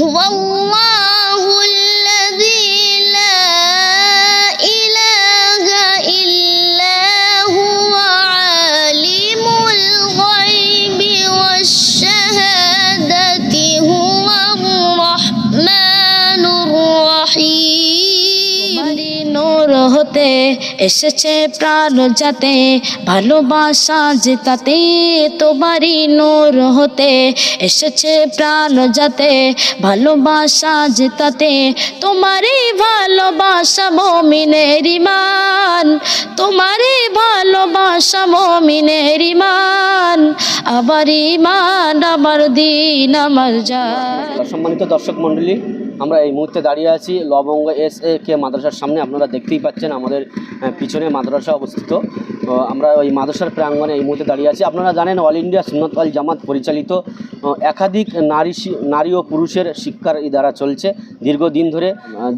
呜哇哇 এসেছে প্রাণ যাতে, ভালোবাসা জেতাতে, তোমারই নূর হতে। এসেছে প্রাণ যাতে, ভালোবাসা জেতাতে, তোমারই ভালোবাসা মমিনের ইমান। তোমারই ভালোবাসা মমিনের ইমান। আবার ইমান আমার দিন আমার যায় সম্মানিত দর্শক মণ্ডলী আমরা এই মুহূর্তে দাঁড়িয়ে আছি লবঙ্গ এস এ কে মাদ্রাসার সামনে। আপনারা দেখতেই পাচ্ছেন আমাদের পিছনে মাদ্রাসা অবস্থিত। আমরা ওই মাদ্রাসার প্রাঙ্গণে এই মুহূর্তে দাঁড়িয়ে আছি। আপনারা জানেন অল ইন্ডিয়া সুন্নত আল জামাত পরিচালিত একাধিক নারী নারী ও পুরুষের শিক্ষার ইদারা চলছে। দীর্ঘদিন ধরে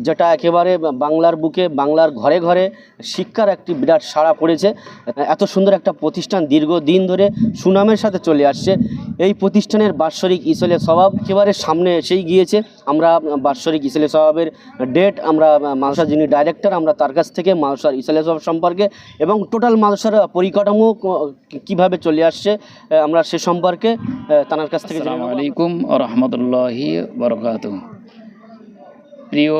যেটা একেবারে বাংলার বুকে, বাংলার ঘরে ঘরে শিক্ষার একটি বিরাট সাড়া পড়েছে। এত সুন্দর একটা প্রতিষ্ঠান দীর্ঘদিন ধরে সুনামের সাথে চলে আসছে। এই প্রতিষ্ঠানের বাৎসরিক ইসলে স্বভাব একেবারে সামনে এসেই গিয়েছে। আমরা বাৎসরিক ইসলে স্বভাবের ডেট আমরা মাদ্রাসার যিনি ডাইরেক্টর আমরা তার কাছ থেকে মাদ্রাসার ইসলে স্বভাব সম্পর্কে এবং টোটাল মাদ্রাসার পরিকাঠামো কীভাবে চলে আসছে আমরা সে সম্পর্কে তার কাছ থেকে আলাইকুম রহমতুল্লাহি বরকাত প্রিয়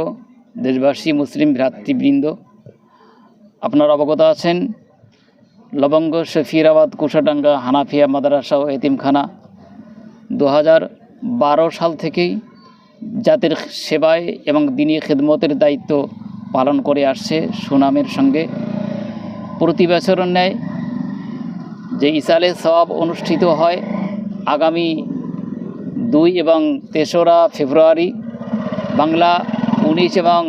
দেশবাসী, মুসলিম ভ্রাতৃবৃন্দ, আপনারা অবগত আছেন, লবঙ্গ, শফিরাবাদ কুশাডাঙ্গা হানাফিয়া, মাদ্রাসা ও এতিমখানা দু হাজার বারো সাল থেকেই জাতির সেবায় এবং দিনী খেদমতের দায়িত্ব পালন করে আসছে সুনামের সঙ্গে। প্রতি বছরের ন্যায় যে ইসালে সওয়াব অনুষ্ঠিত হয় আগামী দুই এবং তেসরা ফেব্রুয়ারি, বাংলা উনিশ এবং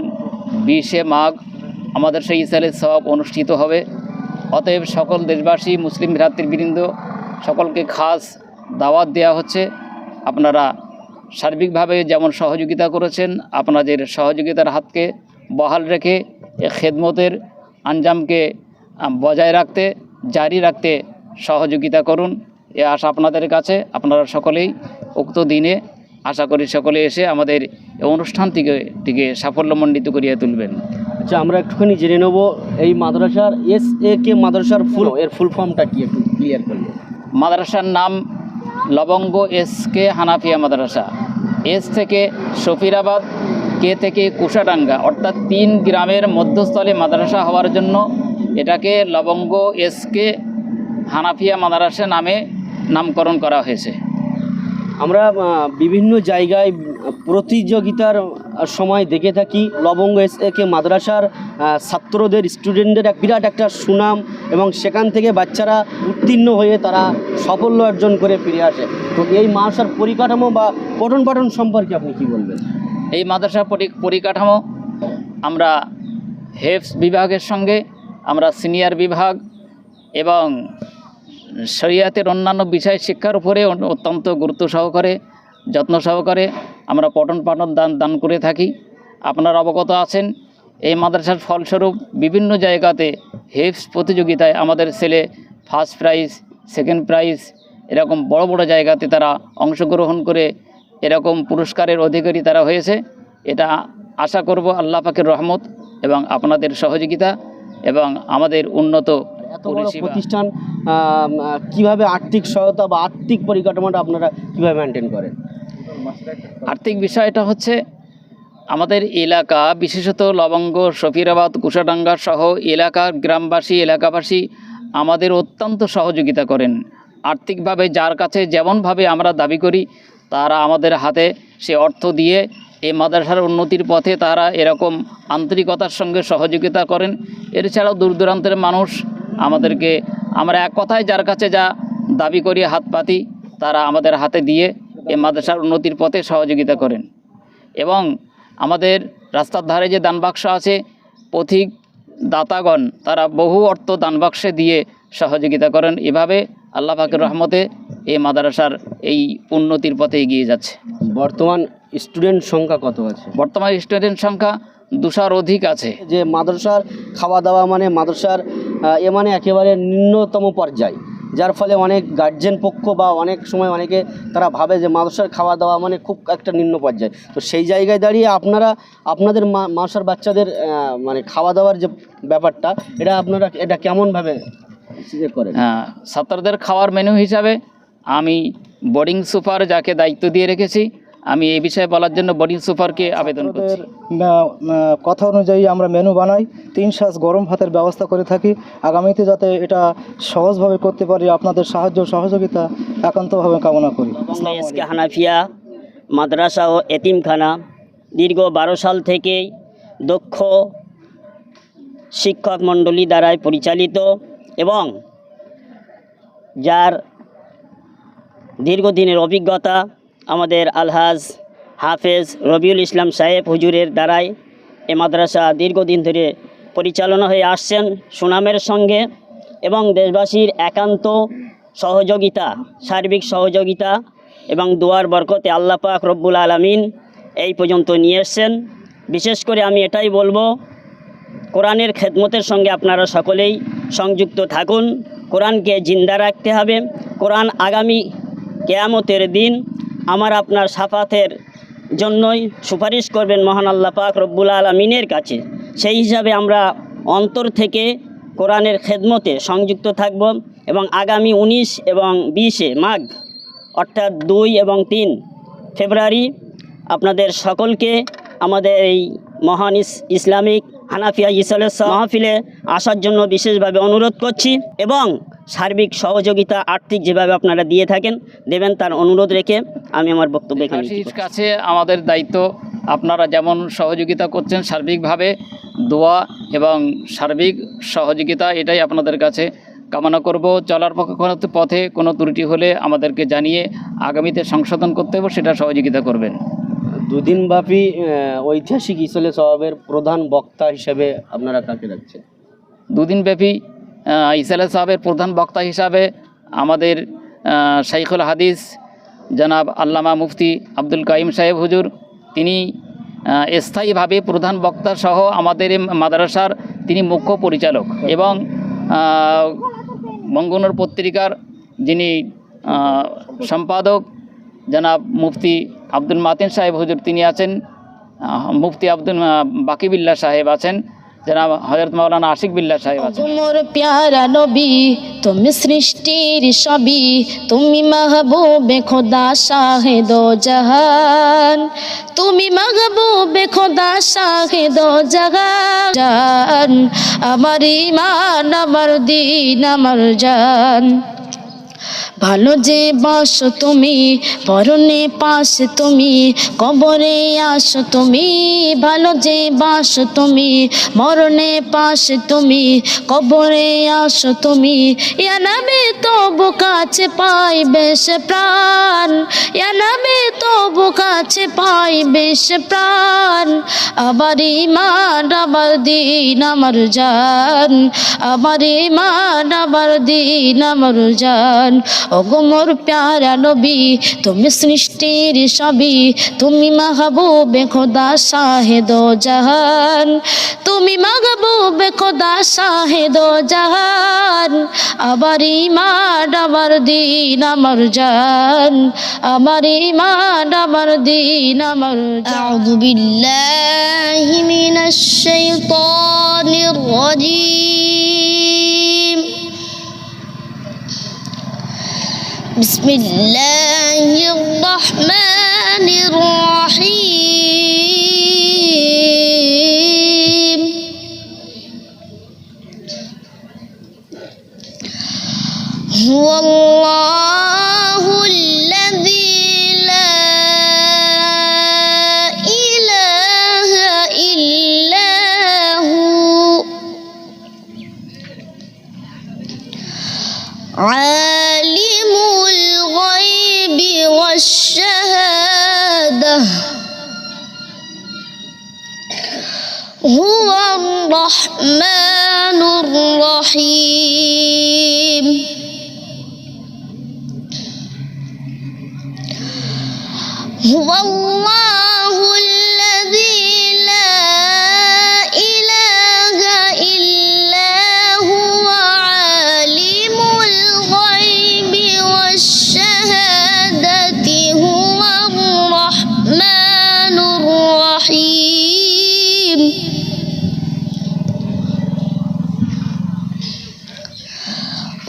বিশে মাঘ আমাদের সেই ইসালে সওয়াব অনুষ্ঠিত হবে। অতএব সকল দেশবাসী, মুসলিম ভ্রাতৃবৃন্দ, সকলকে খাস দাওয়াত দেওয়া হচ্ছে। আপনারা সার্বিকভাবে যেমন সহযোগিতা করেছেন আপনাদের সহযোগিতার হাতকে বহাল রেখে এ খেদমতের আঞ্জামকে বজায় রাখতে জারি রাখতে সহযোগিতা করুন। এ আশা আপনাদের কাছে। আপনারা সকলেই উক্ত দিনে আশা করি সকলে এসে আমাদের অনুষ্ঠানটিকে টিকে সাফল্যমণ্ডিত করিয়া তুলবেন। আচ্ছা আমরা একটুখানি জেনে নেব এই মাদ্রাসার এস এ কে মাদ্রাসার ফুল এর ফুল ফর্মটা কি একটু ক্লিয়ার করলে? মাদ্রাসার নাম লবঙ্গ এস কে হানাফিয়া মাদ্রাসা। এস থেকে শফিরাবাদ, কে থেকে কুশাডাঙ্গা, অর্থাৎ তিন গ্রামের মধ্যস্থলে মাদ্রাসা হওয়ার জন্য এটাকে লবঙ্গ এস কে হানাফিয়া মাদ্রাসা নামে নামকরণ করা হয়েছে। আমরা বিভিন্ন জায়গায় প্রতিযোগিতার সময় দেখে থাকি। লবঙ্গ এস এ কে মাদ্রাসার ছাত্রদের স্টুডেন্টদের এক বিরাট একটা সুনাম এবং সেখান থেকে বাচ্চারা উত্তীর্ণ হয়ে তারা সাফল্য অর্জন করে ফিরে আসে। তো এই মাদ্রাসার পরিকাঠামো বা পঠন পাঠন সম্পর্কে আপনি কি বলবেন? এই মাদ্রাসা পরি- পরিকাঠামো, আমরা হেফস বিভাগের সঙ্গে, আমরা সিনিয়র বিভাগ এবং শরিয়াতের অন্যান্য বিষয় শিক্ষার উপরে অত্যন্ত গুরুত্ব সহকারে যত্ন সহকারে আমরা পঠন পাঠন দান দান করে থাকি। আপনারা অবগত আছেন এই মাদ্রাসার ফলস্বরূপ বিভিন্ন জায়গাতে হেফস প্রতিযোগিতায় আমাদের ছেলে ফার্স্ট প্রাইজ সেকেন্ড প্রাইজ এরকম বড় বড় জায়গাতে তারা অংশগ্রহণ করে এরকম পুরস্কারের অধিকারী তারা হয়েছে। এটা আশা করব আল্লাহ পাকের রহমত এবং আপনাদের সহযোগিতা এবং আমাদের উন্নত প্রতিষ্ঠান কীভাবে আর্থিক সহায়তা বা আর্থিক পরিকাঠামোটা আপনারা কীভাবে মেনটেন করেন? আর্থিক বিষয়টা হচ্ছে, আমাদের এলাকা, বিশেষত লবঙ্গ, শফিরাবাদ, কুশাডাঙ্গা সহ এলাকার গ্রামবাসী, এলাকাবাসী আমাদের অত্যন্ত সহযোগিতা করেন। আর্থিকভাবে যার কাছে যেমনভাবে আমরা দাবি করি, তারা আমাদের হাতে সে অর্থ দিয়ে এই মাদ্রাসার উন্নতির পথে তারা এরকম আন্তরিকতার সঙ্গে সহযোগিতা করেন। এছাড়াও দূর দূরান্তের মানুষ আমাদেরকে আমরা এক কথায় যার কাছে যা দাবি করি হাত পাতি তারা আমাদের হাতে দিয়ে এই মাদ্রাসার উন্নতির পথে সহযোগিতা করেন। এবং আমাদের রাস্তার ধারে যে দানবাক্স আছে পথিক দাতাগণ তারা বহু অর্থ দানবাক্সে দিয়ে সহযোগিতা করেন। এভাবে আল্লাহ পাকের রহমতে এই মাদ্রাসার এই উন্নতির পথে এগিয়ে যাচ্ছে। বর্তমান স্টুডেন্ট সংখ্যা কত আছে? বর্তমান স্টুডেন্ট সংখ্যা দুশোর অধিক আছে। যে মাদ্রাসার খাওয়া দাওয়া মানে মাদ্রাসার এ মানে একেবারে নিম্নতম পর্যায়। যার ফলে অনেক গার্জেন পক্ষ বা অনেক সময় অনেকে তারা ভাবে যে মাদ্রাসার খাওয়া দাওয়া মানে খুব একটা নিম্ন পর্যায়ে। তো সেই জায়গায় দাঁড়িয়ে আপনারা আপনাদের মা- মাদ্রাসার বাচ্চাদের মানে খাওয়া দাওয়ার যে ব্যাপারটা এটা আপনারা এটা কেমনভাবে ইয়ে করেন? হ্যাঁ, ছাত্রদের খাওয়ার মেনু হিসাবে আমি বোর্ডিং সুপার যাকে দায়িত্ব দিয়ে রেখেছি আমি এই বিষয়ে বলার জন্য বোর্ডিং সুপারকে আবেদন করছি। কথা অনুযায়ী আমরা মেনু বানাই তিন শ্বাস গরম ভাতের ব্যবস্থা করে থাকি। আগামীতে যাতে এটা সহজভাবে করতে পারি আপনাদের সাহায্য সহযোগিতা একান্তভাবে কামনা করি। এসকে হানাফিয়া মাদ্রাসা ও এতিমখানা দীর্ঘ বারো সাল থেকে দক্ষ শিক্ষক মণ্ডলী দ্বারাই পরিচালিত এবং যার দীর্ঘদিনের অভিজ্ঞতা আমাদের আলহাজ হাফেজ রবিউল ইসলাম সাহেব হুজুরের দ্বারাই এ মাদ্রাসা দীর্ঘদিন ধরে পরিচালনা হয়ে আসছেন সুনামের সঙ্গে এবং দেশবাসীর একান্ত সহযোগিতা, সার্বিক সহযোগিতা এবং দুয়ার বরকতে আল্লাহ পাক রব্বুল আলমিন এই পর্যন্ত নিয়ে এসছেন। বিশেষ করে আমি এটাই বলব, কোরআনের খেদমতের সঙ্গে আপনারা সকলেই সংযুক্ত থাকুন। কোরআনকে জিন্দা রাখতে হবে। কোরআন আগামী কেয়ামতের দিন আমার আপনার সাফাতের জন্যই সুপারিশ করবেন মহান আল্লাহ পাক রব্বুল আলমিনের কাছে। সেই হিসাবে আমরা অন্তর থেকে কোরআনের খেদমতে সংযুক্ত থাকব এবং আগামী উনিশ এবং বিশে মাঘ, অর্থাৎ দুই এবং তিন ফেব্রুয়ারি আপনাদের সকলকে আমাদের এই মহান ইস- ইসলামিক হানাফিয়া ইসলের মাহফিলে আসার জন্য বিশেষভাবে অনুরোধ করছি এবং সার্বিক সহযোগিতা আর্থিক যেভাবে আপনারা দিয়ে থাকেন দেবেন তার অনুরোধ রেখে আমি আমার বক্তব্য এখানে। কাছে আমাদের দায়িত্ব আপনারা যেমন সহযোগিতা করছেন সার্বিকভাবে দোয়া এবং সার্বিক সহযোগিতা এটাই আপনাদের কাছে কামনা করব চলার পক্ষে কোনো পথে কোনো ত্রুটি হলে আমাদেরকে জানিয়ে আগামীতে সংশোধন করতে হবে সেটা সহযোগিতা করবেন দুদিন ব্যাপী ঐতিহাসিক ইসলে সবাবের প্রধান বক্তা হিসেবে আপনারা কাকে রাখছেন দুদিনব্যাপী আহ, ইসালে সাহেবের প্রধান বক্তা হিসাবে আমাদের শাইখুল হাদিস জনাব আল্লামা মুফতি আব্দুল কাইম সাহেব হুজুর তিনি স্থায়ীভাবে প্রধান বক্তা সহ আমাদের মাদ্রাসার তিনি মুখ্য পরিচালক এবং বঙ্গনুর পত্রিকার যিনি সম্পাদক জনাব মুফতি আব্দুল মাতিন সাহেব হুজুর তিনি আছেন মুফতি আব্দুল বাকিবিল্লা সাহেব আছেন। জনাব হজরত মাওলানা আশিক বিল্লা সাহেব মোর প্যারা নবী, তুমি সৃষ্টির সবই, তুমি মাহবুবে খোদা শাহেদ জাহান। তুমি মাহবুবে খোদা শাহেদ জাহান। আমার ইমান আমার দিন, আমার জান। ভালো যে বাসো তুমি, পরনে পাশে তুমি, কবরে আসো তুমি, ভালো যে বাসো তুমি, মরণে পাশে তুমি, কবরে আসো তুমি। ইয়ানাবে তবু কাছে পাই বেশ প্রাণ ইয়ানাবে তবু কাছে পাই বেশ প্রাণ। আবার ইমান আবার দিন, আমার জান, আবার ইমান আবার দিন, আমার জান। ওগো মোর প্যারা নবী তুমি সৃষ্টির সবই তুমি মাহবুবে খোদা শাহেদ জাহান তুমি মাহবুবে খোদা শাহেদ জাহান আবার ইমান আবার দিন আমার জান আমার ইমান আমার দিন আমার জান أعوذ بالله من الشيطان الرجيم بسم الله الرحمن الرحيم. هو الله الذي لا إله إلا هو. والشهادة هو الرحمن الرحيم.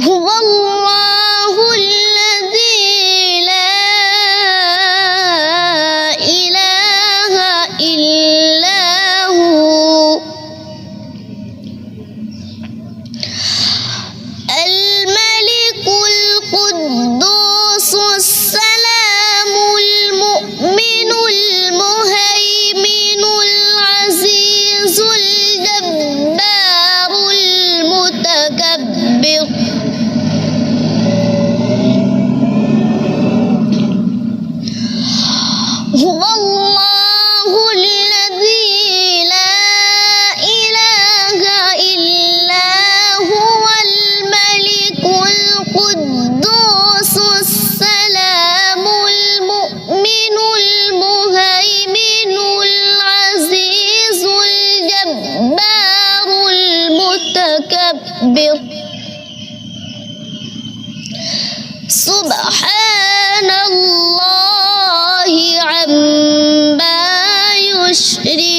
我 يشركون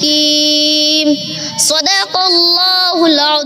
হাকিম সদাকল্লাহুল